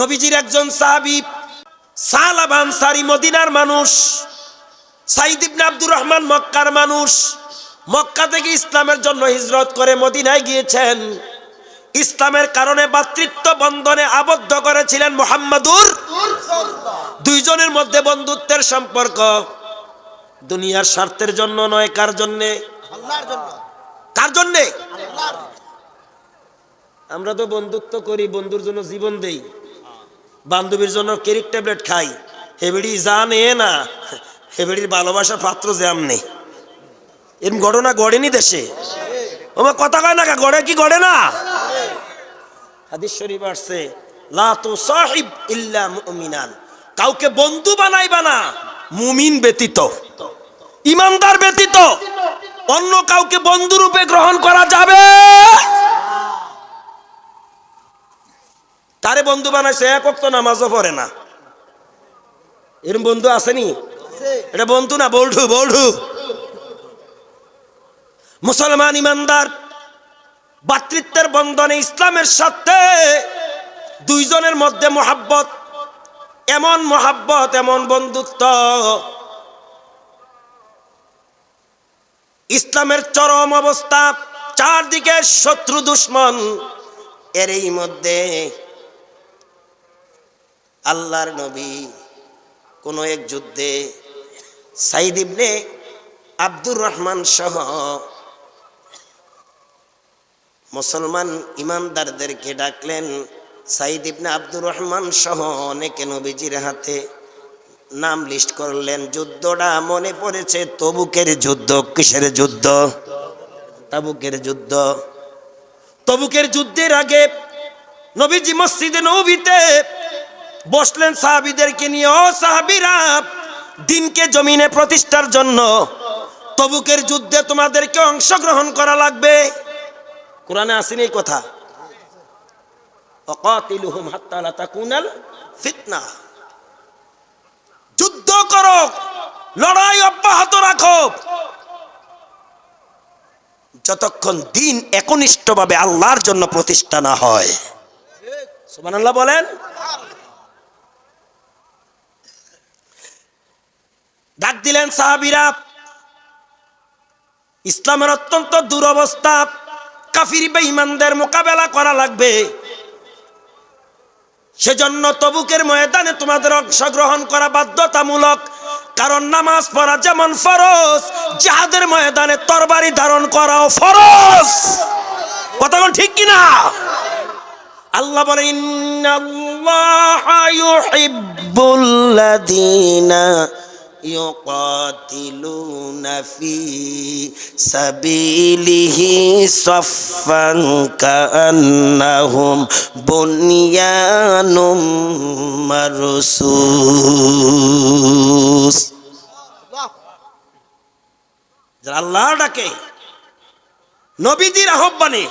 নবীজির একজন সাহাবি সালাব আনসারি মদিনার মানুষ, সাইদ ইবনে আব্দুর রহমান মক্কার মানুষ, মক্কা থেকে ইসলামের জন্য হিজরত করে মদিনায় গিয়েছেন। ইসলামের কারণে ভাতৃত্ব বন্ধনে আবদ্ধ করেছিলেন মোহাম্মদুর দুইজনের মধ্যে বন্ধুত্বের সম্পর্ক। দুনিয়ার স্বার্থের জন্য নয়, কার জন্য? কার জন্যে? আমরা তো বন্ধুত্ব করি, বন্ধুর জন্য জীবন দেই। বান্ধবীর জন্য কেরিক ট্যাবলেট খাই। হেবেড়ি জানে না, হেবেড়ির ভালোবাসার পাত্র যে আমনে। এরম ঘটনা গড়েনি দেশে। আমার কথা কয় না গড়ে কি গড়ে না? হাদিস শরীফ আসছে, লা তো সাহিব ইল্লা মুমিনান। কাউকে বন্ধু বানাইবা না, মুমিন ব্যতীত। ইমানদার ব্যতীত। অন্য কাউকে বন্ধু রূপে গ্রহণ করা যাবে। বন্ধু বানাইছে এক তো নামাজও পড়ে না। এরম বন্ধু আসেনি এটা বন্ধু না বল্ঠু বল্ঠু মুসলমান ইমানদার ভাতৃত্বের বন্ধনে ইসলামের সাথে দুইজনের মধ্যে মোহাব্বত এমন মোহাব্বত এমন বন্ধুত্ব। ইসলামের চরম অবস্থা চারদিকে শত্রু দুশ্মন এরই মধ্যে আল্লাহর নবী, কোনো এক যুদ্ধে সাইদ ইবনে আব্দুর রহমান সহ মুসলমান ইমানদারদেরকে ডাকলেন সাইদ ইবনে আব্দুর রহমান সহ অনেকে নবীজির হাতে নাম লিস্ট করলেন, যুদ্ধটা মনে পড়েছে তবুকের যুদ্ধ, কিসের যুদ্ধ? তাবুকের যুদ্ধ। তবুকের যুদ্ধের আগে নবীজি মসজিদে নবীতে বসলেন সাহাবিদেরকে নিয়ে, ও সাহাবিরা, দিনকে জমিনে প্রতিষ্ঠার জন্য তবুকের যুদ্ধে তোমাদেরকে অংশগ্রহণ করা লাগবে। কোরআনে আসেনি এই কথা। অকাতিলুহুম হাত্তা লা তাকুনাল ফিতনা। যুদ্ধ করো, লড়াই অব্যাহত রাখো। যতক্ষণ দিন একনিষ্ঠভাবে আল্লাহর জন্য প্রতিষ্ঠা না হয়। সুবহানাল্লাহ বলেন। ডাক দিলেন সাহাবিরা, ইসলামের অত্যন্ত দুরবস্থা, কাফির বেঈমানদের মোকাবেলা করা লাগবে। সেজন্য তবুকের ময়দানে তোমাদের অংশগ্রহণ করা বাধ্যতামূলক, কারণ নামাজ পড়া যেমন ফরজ, জাহাদের ময়দানে তরবারি ধারণ করাও ফরজ। কথাগুলো ঠিক কিনা? আল্লাহ বলে, ইন্নাল্লাহা ইউহিব্বুল্লাযীনা يقاتلون في سبيله صفا كأنهم بنيان مرصوص যারা আল্লাহ ডাকে নবীজির আহ্বানে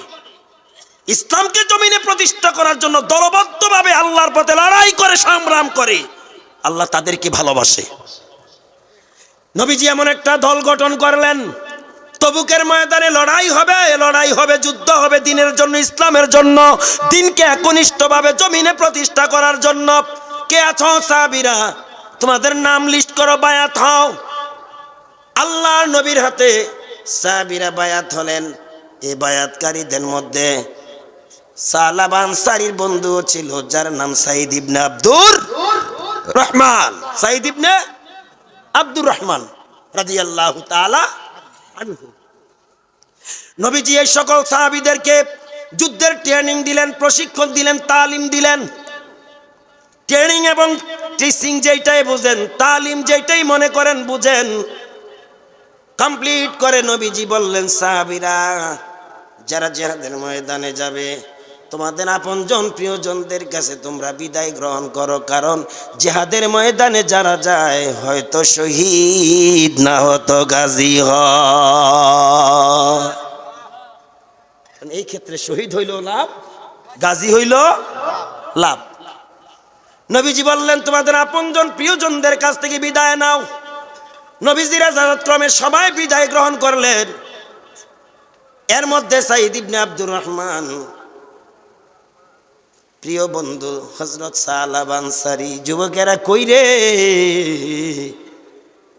ইসলামকে জমিনে প্রতিষ্ঠা করার জন্য দলবদ্ধভাবে আল্লাহর পথে লড়াই করে সংগ্রাম করে আল্লাহ তাদেরকে ভালোবাসে নবীজি এমন একটা দল গঠন করলেন, তবুকের ময়দানে লড়াই হবে লড়াই হবে, যুদ্ধ হবে দিনের জন্য, ইসলামের জন্য, দিনকে একনিষ্ঠভাবে জমিনে প্রতিষ্ঠা করার জন্য। কে আছো সাহাবিরা? তোমাদের নাম লিস্ট করো, বায়াত হও। আল্লাহর নবীর হাতে সাহাবিরা বায়াত হলেন। এই বায়াতকারীদের মধ্যে সালাবান সারির বন্ধুও ছিল, যার নাম সাইদ ইবনে আব্দুর রহমান। সাইদ ইবনে আব্দুর রহমান রাদিয়াল্লাহু তাআলা আনহু। নবীজি এই সকল সাহাবীদেরকে যুদ্ধের ট্রেনিং দিলেন, প্রশিক্ষণ দিলেন, তালিম দিলেন। ট্রেনিং এবং টিচিং যেটাই বুঝেন, তালিম যেটাই মনে করেন বুঝেন। কমপ্লিট করে নবীজি বললেন, সাহাবিরা, যারা জেহাদের ময়দানে যাবে তোমাদের আপনজন প্রিয়জনদের কাছে তোমরা বিদায় গ্রহণ করো, কারণ জেহাদের ময়দানে যারা যায় হয়তো শহীদ না হতো গাজী হয় এই ক্ষেত্রে শহীদ হইল লাভ, গাজী হইল লাভ। নবীজি বললেন, তোমাদের আপনজন প্রিয়জনদের কাছ থেকে বিদায় নাও। নবীজিরা ক্রমে সবাই বিদায় গ্রহণ করলেন। এর মধ্যে সাইদ ইবনে আব্দুর রহমান প্রিয় বন্ধু হজরত সালাব আনসারি যুবকেরা কই রে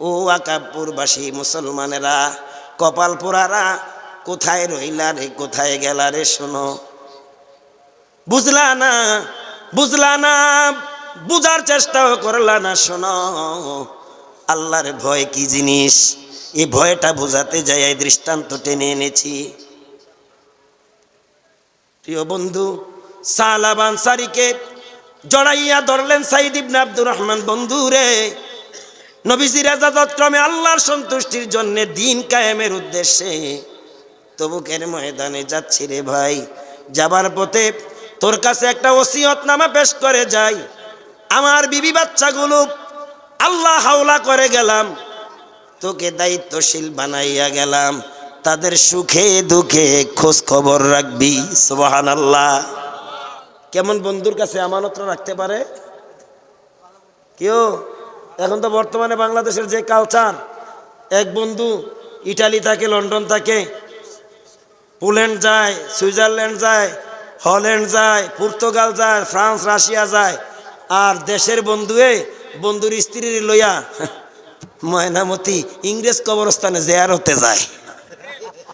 ও আকাবপুরবাসী মুসলমানেরা কপালপুরারা কোথায় রইলা রে, কোথায় গেলা রে, শোনো। বুঝলা না বুঝলা না, বুঝার চেষ্টাও করলা না, শোনো। আল্লাহর ভয় কি জিনিস? এই ভয়টা বোঝাতে যাই দৃষ্টান্ত টেনে এনেছি। প্রিয় বন্ধু সালাব আনসারিকে জড়াইয়া ধরলেন সাইদ ইবনে আব্দুর রহমান বন্ধু রে নবীজির ক্রমে আল্লাহর সন্তুষ্টির জন্য দিন কায়েমের উদ্দেশ্যে তবুকের ময়দানে যাচ্ছি রে ভাই। যাবার পথে তোর কাছে একটা ওসিয়ত নামা পেশ করে যাই। আমার বিবি বাচ্চাগুলো আল্লাহ হাওলা করে গেলাম, তোকে দায়িত্বশীল বানাইয়া গেলাম। তাদের সুখে দুঃখে খোঁজ খবর রাখবি সুবাহান আল্লাহ কেমন বন্ধুর কাছে আমানতরা রাখতে পারে? কেউ? এখন তো বর্তমানে বাংলাদেশের যে কালচার এক বন্ধু ইটালি থাকে, লন্ডন থাকে, পোল্যান্ড যায়, সুইজারল্যান্ড যায়, হল্যান্ড যায়, পর্তুগাল যায়, ফ্রান্স, রাশিয়া যায়, আর দেশের বন্ধুয়ে বন্ধুর স্ত্রীর লইয়া ময়নামতি ইংরেজ কবরস্থানে জেয়ার হতে যায়।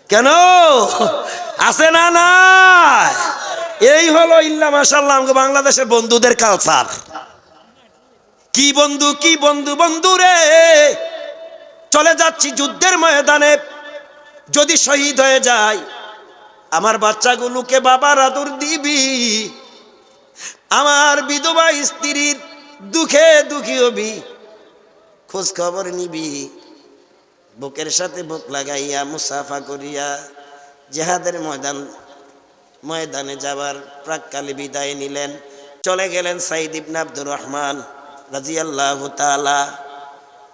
কেন? আছে না না এই হলো ইল্লা মাসাল্লাহ আমাকে বাংলাদেশের বন্ধুদের কালচার কি বন্ধু কি বন্ধু বন্ধু রে? চলে যাচ্ছি যুদ্ধের ময়দানে। যদি শহীদ হয়ে যায় আমার বাচ্চাগুলোকে বাবার আদর দিবি। আমার বিধবা স্ত্রীর দুঃখে দুঃখী হবি। খোঁজ খবর নিবি। বুকের সাথে বুক লাগাইয়া, মুসাফা করিয়া, জেহাদের ময়দান ময়দানে যাবার প্রাককালে বিদায় নিলেন। চলে গেলেন সাইদ ইবনে আব্দুর রহমান রাজিয়াল্লাহ তালা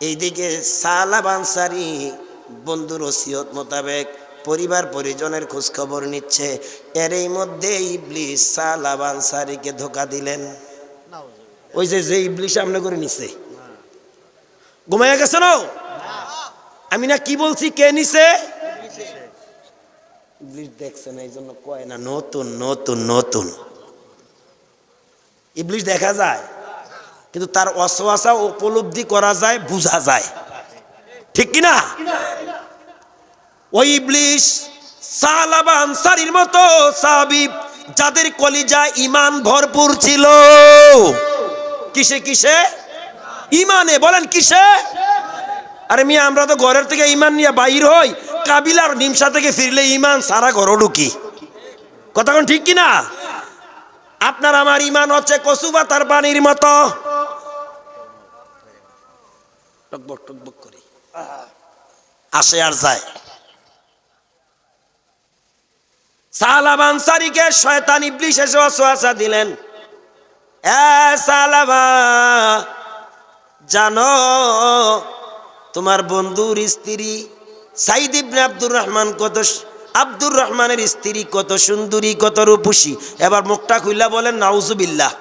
এইদিকে সালাব আনসারি বন্ধুর ওসিয়ত মোতাবেক পরিবার পরিজনের খোঁজ খবর নিচ্ছে। এর এই মধ্যে ইবলিস সালাব আনসারিকে ধোকা দিলেন। ওই যে যে ইবলিস সামনে করে নিছে। ঘুমাইয়া গেছে না? আমি না কি বলছি, কে নিছে? ইবলিস দেখছে না এই জন্য কয় না, নতুন নতুন নতুন। ইবলিস দেখা যায়, কিন্তু তার অসওয়াসা উপলব্ধি করা যায়, বোঝা যায়। ঠিক কিনা? ওই ইবলিস সালাবা আনসারির মতো সাহাবী যাদের কলিজা ইমান ভরপুর ছিল। কিসে কিসে? ইমানে বলেন কিসে? আরে মিয়া, আমরা তো ঘরের থেকে ইমান নিয়ে বাইর হই। কাবিলার নিমসা থেকে ফিরলে ইমান সারা ঘর ঢুকি। কথা ঠিক কিনা? আপনার আমার ইমান হচ্ছে কচু পাতার পানির মতো। টকবক টকবক করি। আসে আর যায়। সালাব আনসারিকে শয়তান ইবলিশ এসে ওয়াসওয়াসা দিলেন। এ সালাবা জানো, তোমার বন্ধুর স্ত্রী সাইদ ইবনে আব্দুর রহমান কত আব্দুর রহমানের স্ত্রী কত সুন্দরী, কত রূপসী। এবার মুখটা খুইলা বলেন, নাউজুবিল্লাহ।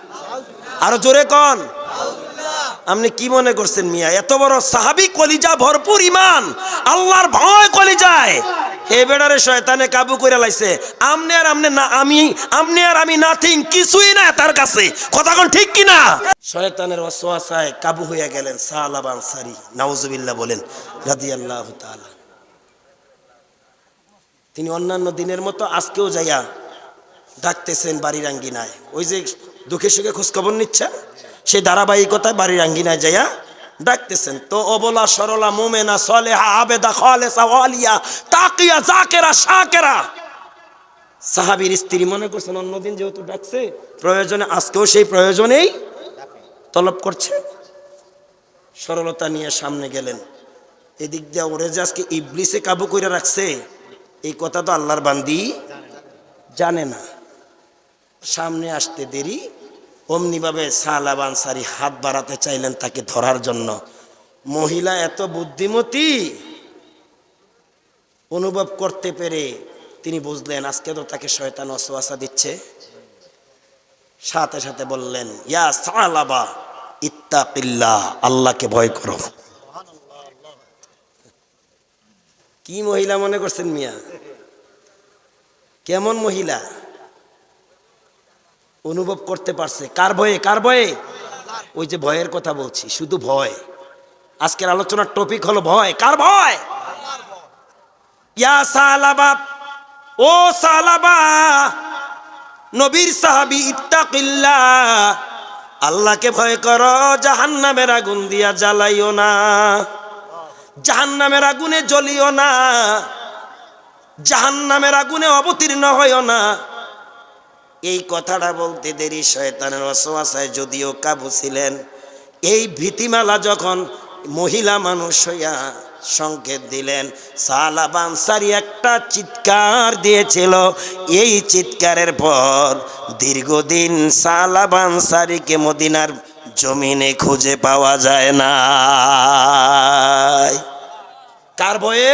আরও জোরে কন। আপনি কি মনে করছেন মিয়া? এত বড় সাহাবি কলিজা ভরপুর ইমান। আল্লাহর ভয় কলিজায়। হে বেড়ারে শয়তানে কাবু করে লাইছে, আমনে আর আমনে না, আমি, আমনে আর আমি নাথিং, কিছুই না তার কাছে। কথা কোন ঠিক কি না? শয়তানের ওয়াসওয়াসায় কাবু হইয়া গেলেন সালাব আনসারী নাউজুবিল্লাহ বলেন, রাদিয়াল্লাহু তাআলা। তিনি অন্যান্য দিনের মতো আজকেও যাইয়া ডাকতেছেন বাড়ির আঙ্গিনায় ওই যে দুঃখে সুখে খোঁজখবর নিচ্ছেন, সেই ধারাবাহিকতায় বাড়ির আঙ্গিনায় যাইয়া ডাকতেছেন। তো অবলা, সরলা, মোমেনা, সলেহা, আবেদা, খালেসা তাকিয়া, জাকেরা, শাকেরা। সাহাবীর স্ত্রী মনে করছেন, অন্যদিন যেহেতু ডাকছে, প্রয়োজনে আজকেও সেই প্রয়োজনেই তলব করছে। সরলতা নিয়ে সামনে গেলেন। এদিক দিয়ে ওরে যে আজকে ইবলিসে কাবু করে রাখছে এই কথা তো আল্লাহর বান্দি জানে না। সামনে আসতে দেরি, অমনিভাবে সালাব আনসারি হাত বাড়াতে চাইলেন তাকে ধরার জন্য। মহিলা এত বুদ্ধিমতী, অনুভব করতে পেরে তিনি বুঝলেন, আজকে তো তাকে শয়তান অসওয়াসা দিচ্ছে। সাথে সাথে বললেন, ইয়া সালাবা, ইত্তাকিল্লাহ, আল্লাহকে ভয় করো। কি মহিলা মনে করছেন মিয়া? কেমন মহিলা? অনুভব করতে পারছে। কার ভয়ে? কার ভয়ে? ওই যে ভয়ের কথা বলছি, শুধু ভয়। আজকের আলোচনার টপিক হলো ভয়। কার ভয়? ইয়া ও নবীর সাহাবি ইত্তাকিল্লা আল্লাহকে ভয় করো, জাহান্নামের আগুন দিয়া জ্বালাইও না। জাহান্নামের আগুনে জ্বলিও না, জাহান্নামের আগুনে অবতীর্ণ হইও না। এই কথাটা বলতে দেরি শয়তানের অসোয়াশায় যদিও কাবু ছিলেন। এই ভীতিমালা যখন মহিলা মানুষ হইয়া সংকেত দিলেন সালা বানসারি একটা চিৎকার দিয়েছিল। এই চিৎকারের পর দীর্ঘদিন সালা বানসারিকে মদিনার জমিনে খুঁজে পাওয়া যায় না কার বয়ে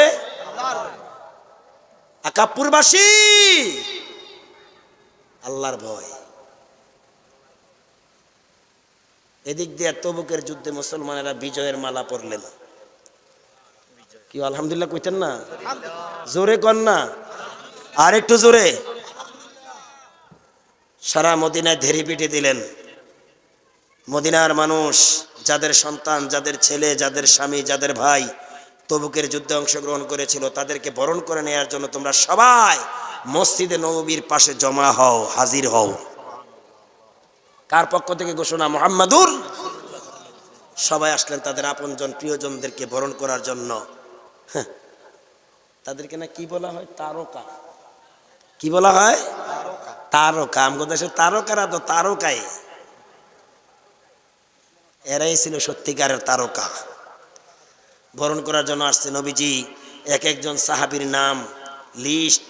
আকাপুরবাসী আল্লাহর ভয় এদিক দিয়ে তবুকের যুদ্ধে মুসলমানেরা বিজয়ের মালা পরলেন। কি আলহামদুলিল্লাহ কইতেন না? জোরে কন না। আর একটু জোরে। সারা মদিনায় ধেরি পিটে দিলেন। মদিনার মানুষ যাদের সন্তান যাদের ছেলে যাদের স্বামী যাদের ভাই তবুকের যুদ্ধে অংশগ্রহণ করেছিল তাদেরকে বরণ করে নেওয়ার জন্য তোমরা সবাই মসজিদে নবীর পাশে জমা হও হাজির হও। কার পক্ষ থেকে ঘোষণা? মোহাম্মদুর সবাই আসলেন তাদের আপনজন প্রিয়জনদেরকে বরণ করার জন্য। হ্যাঁ, তাদেরকে না কি বলা হয়? তারকা। কি বলা হয়? তারকা। আমগো দেশে তারকারা তো তারকাই। এরাই ছিল সত্যিকারের তারকা। বরণ করার জন্য আসছে নবীজি, এক একজন সাহাবীর নাম লিস্ট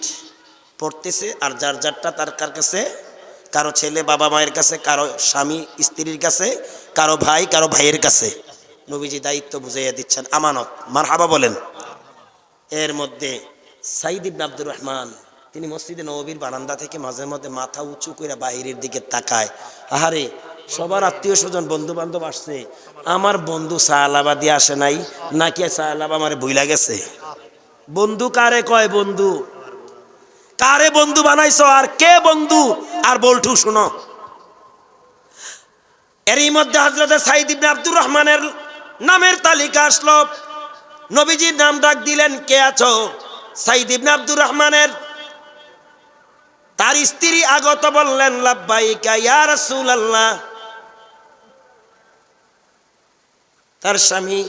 পড়তেছে, আর যার যারটা তার কার কাছে? কারও ছেলে বাবা মায়ের কাছে, কারও স্বামী স্ত্রীর কাছে, কারও ভাই, কারও ভাইয়ের কাছে। নবীজি দায়িত্ব বুঝাইয়া দিচ্ছেন, আমানত মার হাবা বলেন। এর মধ্যে সাইদ ইবনে আব্দুর রহমান, তিনি মসজিদে নবীর বারান্দা থেকে মাঝে মধ্যে মাথা উঁচু করে বাইরের দিকে তাকায়। আহারে সবার আত্মীয় স্বজন বন্ধু বান্ধব আসছে। আমার বন্ধু সাহালাবাদি আসে নাই, নাকি সাহালাবা আমার বইলা গেছে? বন্ধু কারে কয় বন্ধু? কারে বন্ধু বানাইছো? আর কে বন্ধু? আর বলঠু শুনো। এরই মধ্যে হজরত সাইদ ইবনে আব্দুর রহমানের নামের তালিকা আসলো। নবীজির নাম ডাক দিলেন, কে আছো? সাইদ ইবনে আব্দুর রহমানের তার স্ত্রী আগত বললেন, লাব্বাইকা ইয়া রাসূলুল্লাহ। তার স্বামী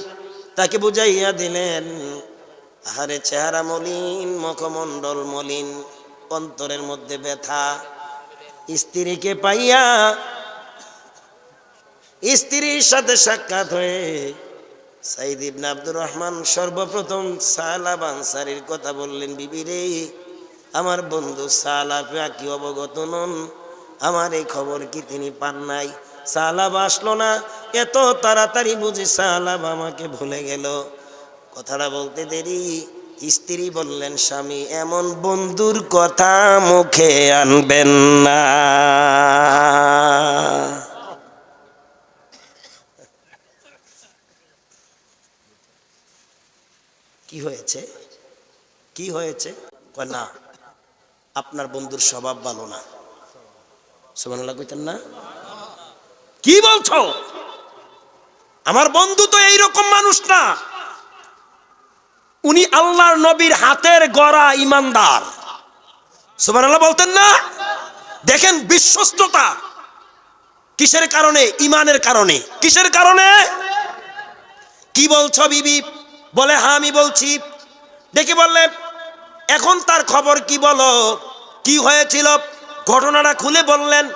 তাকে বুঝাইয়া দিলেন, আহারে চেহারা মলিন, মুখমণ্ডল মলিন, অন্তরের মধ্যে ব্যথা। স্ত্রীকে পাইয়া স্ত্রীর সাথে সাক্ষাৎ হয়ে সাইদ ইবনে আব্দুর রহমান সর্বপ্রথম সালাব আনসারির কথা বললেন, বিবি রে, আমার বন্ধু সালাব কি অবগত নন। আমার এই খবর কি তিনি পান নাই? সালাব আসলো না এত তাড়াতাড়ি বুঝি সালাব আমাকে ভুলে গেল। কথাটা বলতে দেরি। স্ত্রী বললেন, স্বামী, এমন বন্ধুর কথা মুখে আনবেন না। কি হয়েছে? কি হয়েছে? না, আপনার বন্ধুর স্বভাব ভালো না। সুবহানাল্লাহ কইতেন না। কি বলছো? আমার বন্ধু তো এইরকম মানুষ না। উনি আল্লাহর নবীর হাতের গড়া ইমানদার। সুবহানাল্লাহ বলতেন না? দেখেন বিশ্বস্ততা। কিসের কারণে? ইমানের কারণে। কিসের কারণে? কি বলছ বিবি? বলে হ্যাঁ আমি বলছি। দেখি বললে, এখন তার খবর কি বলো? কি হয়েছিল? ঘটনাটা খুলে বললেন।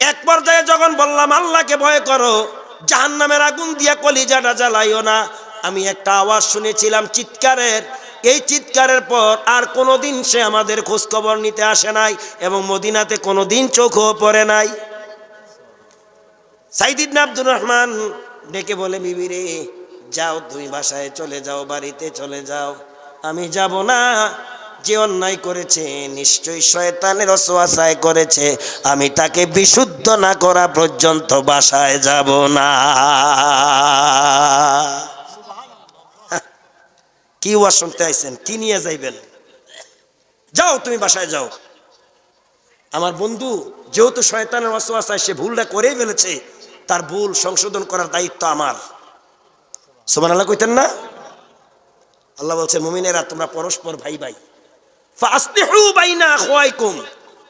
এক পর্যায়ে যখন বললাম, আল্লাহকে ভয় করো। জাহান নামের আগুন দিয়া কলিজাটা জ্বালাইও না। আমি একটা আওয়াজ শুনেছিলাম চিৎকারের। এই চিৎকারের পর আর কোনোদিন সে আমাদের খোঁজখবর নিতে আসে নাই এবং মদিনাতে কোনোদিন চোখও পড়ে নাই। সাইদিন আব্দুর রহমান ডেকে বলে, বিবি রে, যাও, তুমি বাসায় চলে যাও, বাড়িতে চলে যাও। আমি যাব না। যে অন্যায় করেছে, নিশ্চয়ই শয়তানের অসোয়াশায় করেছে, আমি তাকে বিশুদ্ধ না করা পর্যন্ত বাসায় যাব না। কি ওয়া শুনতে আইছেন? কি নিয়ে যাইবেন? যাও, তুমি বাসায় যাও। আমার বন্ধু যেহেতু শয়তানের ওয়াসওয়াসায় সে ভুলটা করেই ফেলেছে, তার ভুল সংশোধন করার দায়িত্ব আমার। সুমান আল্লাহ কইতেন না? আল্লাহ বলছে, মুমিনেরা, তোমরা পরস্পর ভাই ভাই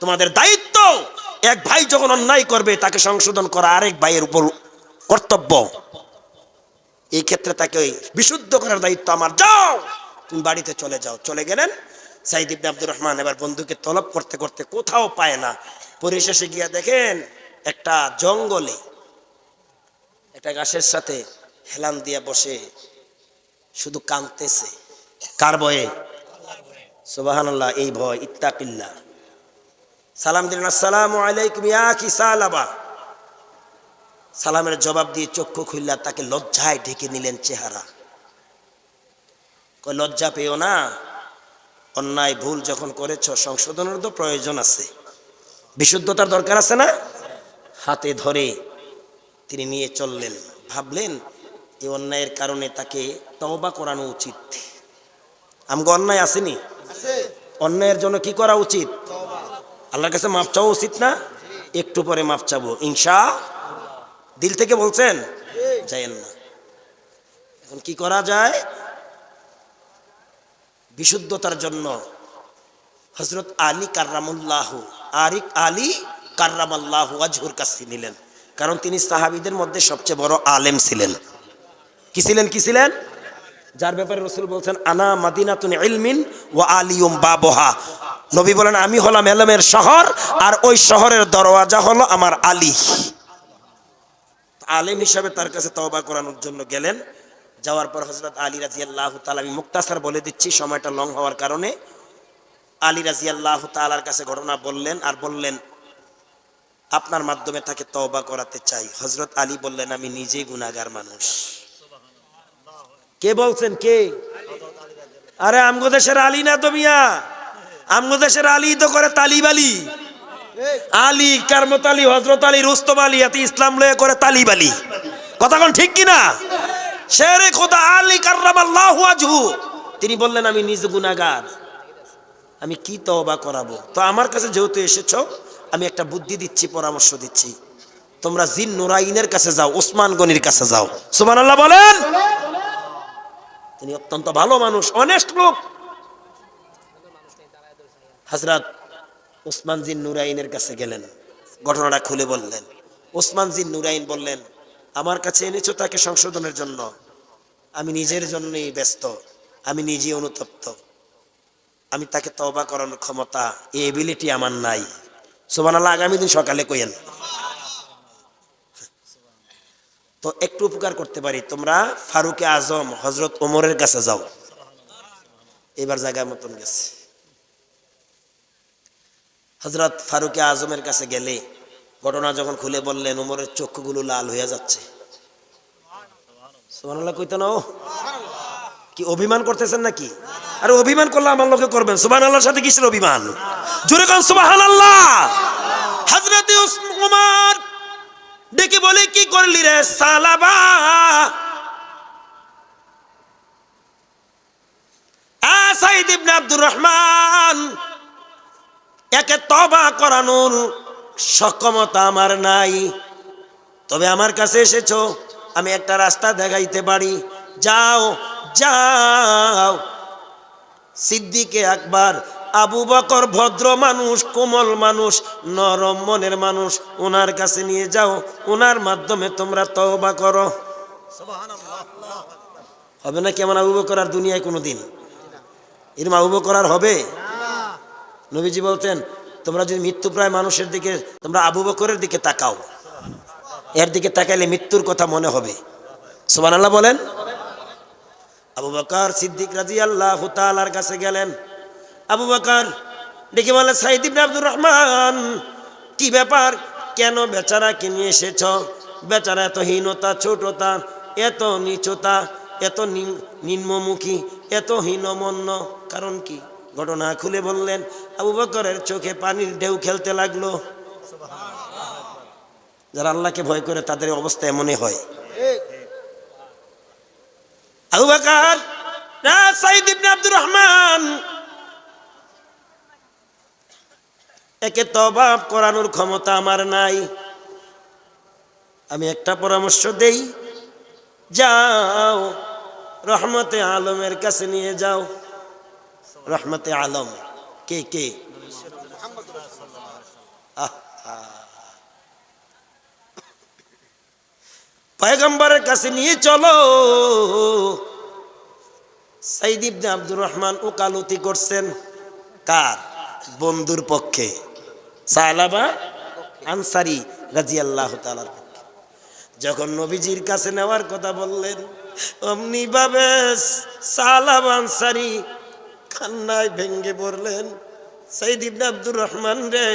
তোমাদের দায়িত্ব, এক ভাই যখন অন্যায় করবে, তাকে সংশোধন করা আরেক ভাইয়ের উপর কর্তব্য। এই ক্ষেত্রে তাকে বিশুদ্ধ করার দায়িত্ব আমার। যাও, তুমি বাড়িতে চলে যাও। চলে গেলেন, সাইদ ইবনে আব্দুর রহমান এবার বন্ধুকে তলব করতে করতে কোথাও পায় না। পরিশেষে গিয়া দেখেন, একটা জঙ্গলে একটা গাছের সাথে হেলান দিয়ে বসে শুধু কাঁদতেছে। কার বয়ে? সুবাহান্লাহ এই ভয় ইত্তাকিল্লা সালাম দিলেন, আসসালামু আলাইকুম, ইয়া কি সালাবা সালামের জবাব দিয়ে চক্ষু খুললা তাকে লজ্জায় ঢেকে নিলেন চেহারা। লজ্জা পেও না? অন্যায়, ভুল যখন করেছ, সংশোধনের তো প্রয়োজন আছে। বিশুদ্ধতার দরকার আছে না? হাতে ধরে তিনি নিয়ে চললেন। ভাবলেন এই অন্যায়ের কারণে তাকে তওবা করানো উচিত। আমগো অন্যায় আসেনি? অন্যায়ের জন্য কি করা উচিত? আল্লাহর কাছে মাপ চাওয়া উচিত না? একটু পরে মাপ চাবো। ইনশা দিল থেকে বলছেন? যাইয়েন না। এখন কি করা যায়? বিশুদ্ধতার জন্য হজরত আলী কার্রামুল্লাহ, আরিক আলী কার্রামাল্লাহ আজহুর কাছে নিলেন। কারণ তিনি সাহাবিদের মধ্যে সবচেয়ে বড় আলেম ছিলেন। কি ছিলেন? কি ছিলেন? যার ব্যাপারে রসুল বলছেন, আনা মাদিনাতুন ইলমিন ও আলিউম বাবহা। নবী বলেন, আমি হলাম এলমের শহর আর ওই শহরের দরওয়াজা হলো আমার আলী। আলেম হিসাবে তার কাছে তওবা করানোর জন্য গেলেন। যাওয়ার পর হজরত আলী রাজি আল্লাহ তালা আমি মুক্তাসার বলে দিচ্ছি, সময়টা লং হওয়ার কারণে। আলী রাজি আল্লাহ তালার কাছে ঘটনা বললেন আর বললেন, আপনার মাধ্যমে তাকে তওবা করাতে চাই। হজরত আলী বললেন, আমি নিজেই গুনাগার মানুষ। কে বলছেন কে? আরে আমগো দেশের আলী না তো মিয়া? আমগো দেশের আলী তো করে তালিবালি আলী। কারমত আলী হজরত আলী, রুস্তম আলী, এতে ইসলাম লয়ে করে তালিব আলী। কথা কোন ঠিক কিনা? শেরে খোদা আলী কার্রামাল্লাহু আজহু। তিনি বললেন, আমি নিজ গুনাহগার। আমি কি তওবা করাবো? তো আমার কাছে যেহেতু এসেছ, আমি একটা বুদ্ধি দিচ্ছি, পরামর্শ দিচ্ছি। তোমরা জিন নুরাইনের কাছে যাও, ওসমান গনির কাছে যাও। সুবহানাল্লাহ বলেন। তিনি অত্যন্ত ভালো মানুষ অনেস্ট লোক। হাজরাত ওসমান জিন নুরাইনের কাছে গেলেন, ঘটনাটা খুলে বললেন। ওসমান জিন নুরাইন বললেন, আমার কাছে এনেছো তাকে সংশোধনের জন্য। আমি নিজের জন্যই ব্যস্ত, আমি নিজে অনুতপ্ত। আমি তাকে তওবা করানোর ক্ষমতা এবিলিটি আমার নাই। সোমানাল্লাহ আগামী দিন সকালে কইেন তো একটু উপকার করতে পারি। তোমরা ফারুকে আজম হজরত ওমরের কাছে যাও। এবার জায়গার মতন গেছে। হজরত ফারুকে আজমের কাছে গেলে ঘটনা যখন খুলে বললেন উমরের চক্ষুগুলো লাল হয়ে যাচ্ছে। কি অভিমান করতেছেন নাকি? আরে অভিমান করলে আমার লোকে করবেন। সুবাহ আল্লাহর সাথে কিসের অভিমান? জোরে কান সুবাহ আল্লাহ হজরত ডেকে বলে, কি করলি রে সালাবা? আব্দুর রহমান, একে তবা করানোর সক্ষমতা আমার নাই। তবে আমার কাছে এসেছ, আমি একটা রাস্তা দেখাইতে পারি। যাও যাও। সিদ্দিকে আকবার আবু বকর ভদ্র মানুষ, কোমল মানুষ, নরম মনের মানুষ ওনার কাছে নিয়ে যাও ওনার মাধ্যমে তোমরা তওবা করো। হবে না কেমন আবু বকর আর দুনিয়ায় কোনো দিন এরম আবু বকর আর হবে? নবীজি বলতেন, তোমরা যদি মৃত্যুপ্রায় মানুষের দিকে, তোমরা আবু বকরের দিকে তাকাও। এর দিকে তাকাইলে মৃত্যুর কথা মনে হবে। সোমান আল্লাহ বলেন। আবু বকর সিদ্দিক রাজি আল্লাহ তালার কাছে গেলেন। আবু বকর ডেকে বলে, সাইদ ইবনে আব্দুর রহমান, কি ব্যাপার? কেন বেচারাকে নিয়ে এসেছ? বেচারা এত হীনতা, ছোটতা, এত নিচতা, এত নিম- নিম্নমুখী, এত হীনমন্য। কারণ কি? ঘটনা খুলে বললেন, আবু বকরের চোখে পানির ঢেউ খেলতে লাগল। যারা আল্লাহকে ভয় করে, তাদের অবস্থা এমনই হয়। আবু বকর সাইদ ইবনে আব্দুর রহমান একে তবাব করানোর ক্ষমতা আমার নাই। আমি একটা পরামর্শ দেই, যাও রহমতে আলমের কাছে নিয়ে যাও। রহমতে আলম, কে কে? পয়গম্বরের কাছে নিয়ে চলো। সাইদ ইবনে আব্দুর রহমান ওকালতি করছেন। কার? বন্ধুর পক্ষে। সালাবা আনসারি রাজি আল্লাহ তালার পক্ষে যখন নবীজির কাছে নেওয়ার কথা বললেন, অমনি ভাবে আনসারি কান্নায় ভেঙ্গে পড়লেন, সাইদ ইবনে আব্দুর রহমান রে,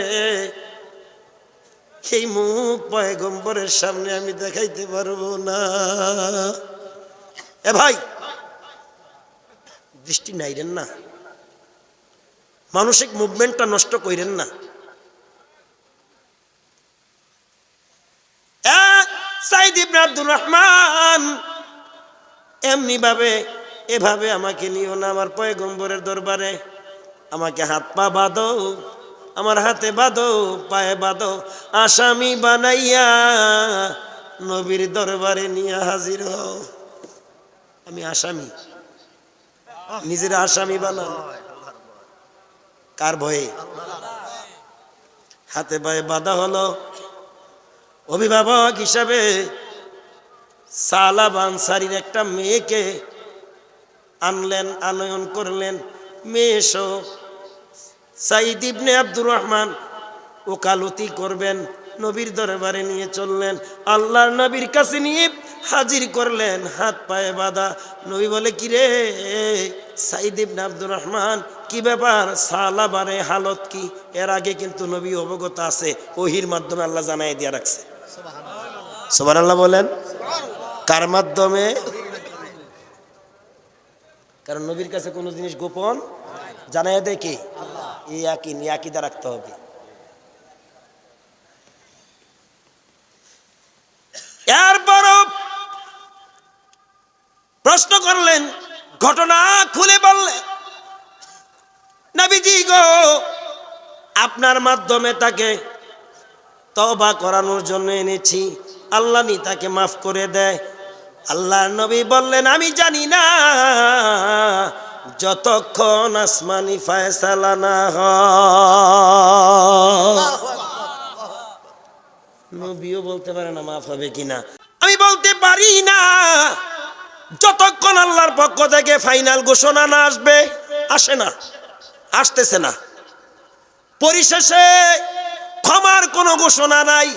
এই মুখ পয়গম্বরের সামনে আমি দেখাইতে পারব না। এ ভাই, দৃষ্টি নাইরেন না। মানসিক মুভমেন্টটা নষ্ট কইরেন না এ, সাইদ ইবনে আব্দুর রহমান। এমনি ভাবে, এভাবে আমাকে নিও না আমার পয়গম্বরের দরবারে। আমাকে হাত পা বাঁধো, আমার হাতে বাঁধো, পায়ে বাঁধো, আসামি বানাইয়া নবীর দরবারে নিয়ে হাজির হও। আমি আসামি। নিজের আসামি বানান। কার ভয়ে? হাতে পায়ে বাঁধা হলো। অভিভাবক হিসাবে সালাব আনসারির একটা মেয়েকে আনলেন, আনয়ন করলেন। মেয়ে এসো। সাইদ ইবনে আব্দুর রহমান ওকালতি করবেন, নবীর দরবারে নিয়ে চললেন। আল্লাহর নবীর কাছে নিয়ে হাজির করলেন, হাত পায়ে বাঁধা। নবী বলে কি রে সাইদ ইবনে আব্দুর রহমান, কি ব্যাপার? সালাবারে হালত কি? এর আগে কিন্তু নবী অবগত আছে, ওহির মাধ্যমে আল্লাহ জানাই দিয়া রাখছে। সোবার আল্লাহ বলেন। কার মাধ্যমে? কারণ নবীর কাছে কোনো জিনিস গোপন? জানাই কি? এই একইদা রাখতে হবে। প্রশ্ন করলেন, ঘটনা খুলে বললেন, নবীজি গো, আপনার মাধ্যমে তাকে তবা করানোর জন্য এনেছি। আল্লাহ তাকে মাফ করে দেয়। আল্লাহ নবী বললেন আমি জানি না যতক্ষণ আসমানি ফায়সালা না নবীও বলতে পারে না মাফ হবে কিনা। আমি বলতে পারি না যতক্ষণ আল্লাহর পক্ষ থেকে ফাইনাল ঘোষণা না আসবে আসে না আসতেছে না। পরিশেষে ক্ষমার কোনো ঘোষণা নাই।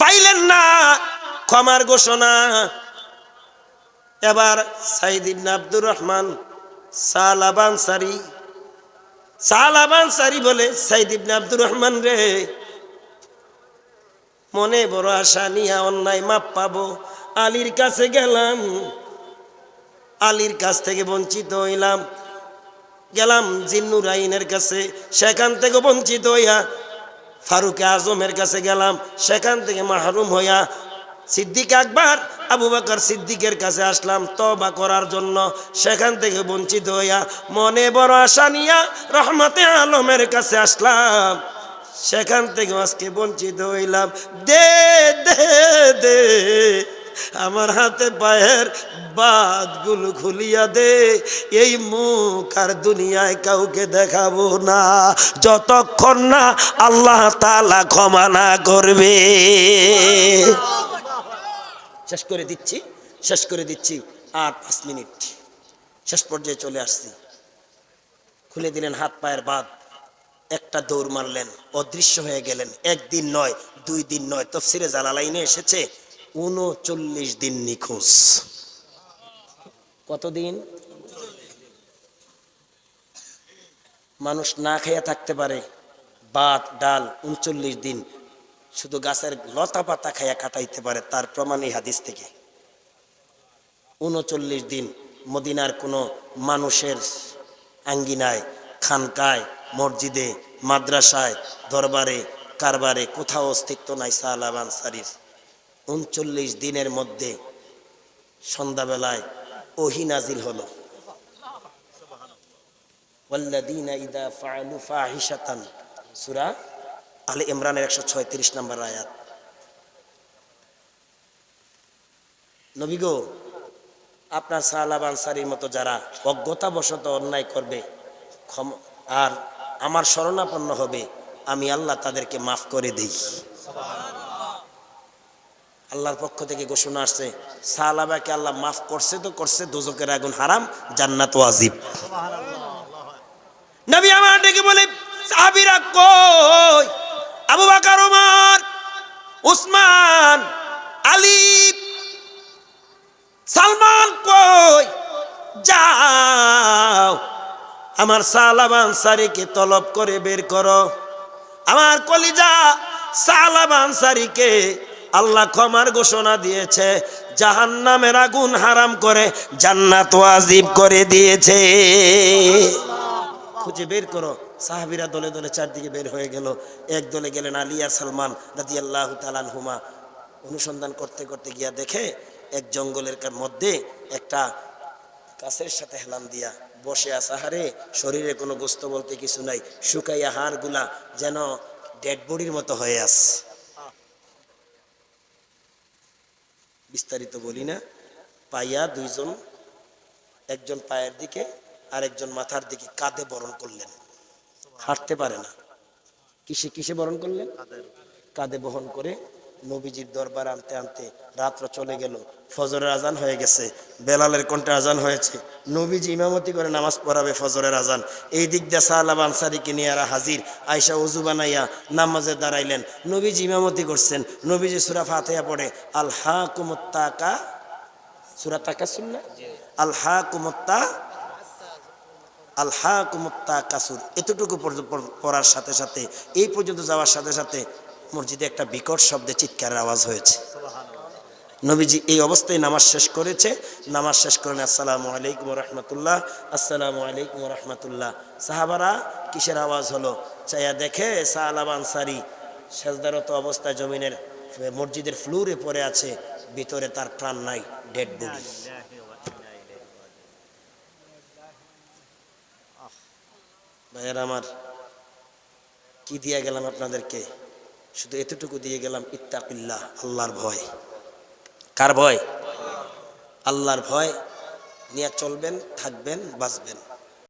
পাইলেন না। ক্ষমার ঘোষণা। এবার সাইদ ইবনে আব্দুর রহমান সালাবান সারি সালাবান সারি বলে, সাইদ ইবনে আব্দুর রহমান রে, মনে বড় আশা নিয়া অন্যায় মাপ পাবো। আলীর কাছে গেলাম, আলীর কাছ থেকে বঞ্চিত হইলাম। গেলাম জিন্নুর আইনের কাছে, সেখান থেকে বঞ্চিত হইয়া ফারুক আজমের কাছে গেলাম, সেখান থেকে মাহরুম হইয়া সিদ্দিক আকবর, আবু বাকর সিদ্দিকের কাছে আসলাম তবা করার জন্য। সেখান থেকে বঞ্চিত হইয়া মনে বড় আশা নিয়া রহমতে আলমের কাছে আসলাম। সেখান থেকে আজকে বঞ্চিত হইলাম। দে দে দে আমার হাতে পায়ের বাদগুলো খুলিয়া দে। এই মুখ আর দুনিয়ায় কাউকে দেখাবো না। যতক্ষণ না আল্লাহ তালা ক্ষমা না করবে। শেষ করে দিচ্ছি, শেষ করে দিচ্ছি আর পাঁচ মিনিট। শেষ পর্যায়ে চলে আসছি। খুলে দিলেন হাত পায়ের বাদ। একটা দৌড় মারলেন, অদৃশ্য হয়ে গেলেন। একদিন নয়, দুই দিন নয়, তফসিরে জালালাইনে এসেছে। উনচল্লিশ দিন নিখোঁজ। কতদিন? মানুষ না খেয়ে থাকতে পারে। ভাত, ডাল, উনচল্লিশ দিন। শুধু গাছের লতা পাতা খাইয়া কাটাইতে পারে, তার প্রমাণ এই হাদিস থেকে। উনচল্লিশ দিন মদিনার কোনো মানুষের আঙ্গিনায়, খানকায়, মসজিদে, মাদ্রাসায়, দরবারে, কারবারে কোথাও অস্তিত্ব নাই সাহাব আনসারির। উনচল্লিশ দিনের মধ্যে সন্ধ্যাবেলায় ওহি নাজিল হলো। সূরা আলে ইমরানের 136 নম্বর আয়াত। নবী গো, আপনার সাহালাব আনসারির মতো যারা অজ্ঞতাবশত অন্যায় করবে আর আমার শরণাপন্ন হবে, আমি আল্লাহ তাদেরকে মাফ করে দেই। আল্লাহর পক্ষ থেকে ঘোষণা আসছে সাহালাবাকে আল্লাহ মাফ করছে তো করছে দোজকের আগুন হারাম জান্নাত ওয়াজিব। নবী আমার ডেকে বলে সাহাবীরা কই? আবু বকর ওমর উসমান আলী সালমান কই? যাও আমার সালাম আনসারিকে তলব করে বের করো। আমার কলিজা সালাম আনসারিকে আল্লাহ ক্ষমার ঘোষণা দিয়েছে জাহান্নামের আগুন হারাম করে জান্নাত ওয়াজিব করে দিয়েছে। খুঁজে বের করো সাহাবিরা দলে দলে চারদিকে বের হয়ে গেল। এক দলে গেলেন আলিয়া সালমান রাজি আল্লাহ হুমা অনুসন্ধান করতে করতে গিয়া দেখে এক জঙ্গলের মধ্যে একটা গাছের সাথে হেলাম দিয়া বসে আসাহারে শরীরে কোনো গোস্ত বলতে কিছু নাই। শুকাইয়া হাড়গুলা যেন ডেড বডির মতো হয়ে আস বিস্তারিত বলি না। পাইয়া দুইজন, একজন পায়ের দিকে আর একজন মাথার দিকে কাঁধে বরণ করলেন। হাঁটতে পারে না। কিসে কিসে বরণ করলেন? কাঁধে বহন করে নবীজির দরবার আনতে আনতে রাত্র চলে গেল। ফজরের আজান হয়ে গেছে। বেলালের কণ্ঠে আজান হয়েছে। নবীজি ইমামতি করে নামাজ পড়াবে ফজরের আজান। এই দিক দিয়ে সাহালাব আনসারিকে নিয়ে আর হাজির। আয়সা উজু বানাইয়া নামাজে দাঁড়াইলেন। নবীজি ইমামতি করছেন। নবীজি সুরা ফাতেহা পড়ে আল হা কুমত্তাকা সুরা তাকা শুননা আল হা কুমত্তা আলহা কুমত্তা কাসুর এতটুকু পড়ার সাথে সাথে, এই পর্যন্ত যাওয়ার সাথে সাথে মসজিদে একটা বিকট শব্দে চিৎকারের আওয়াজ হয়েছে। নবীজি এই অবস্থায় নামাজ শেষ করেছে। নামাজ শেষ করেন, আসসালামু আলাইকুম রহমতুল্লাহ, আসসালামু আলাইকুম রহমতুল্লাহ। সাহাবারা কিসের আওয়াজ হলো? চাইয়া দেখে সাহালাব আনসারি, সেজদারত অবস্থায় জমিনের মসজিদের ফ্লোরে পড়ে আছে, ভিতরে তার প্রাণ নাই, ডেড বডি। ভাইয়ের আমার, কি দিয়ে গেলাম আপনাদেরকে? শুধু এতটুকু দিয়ে গেলাম, ইত্তাকিল্লাহ, আল্লাহর ভয়। কার ভয়? আল্লাহর ভয়। নিয়ে চলবেন, থাকবেন, বাঁচবেন।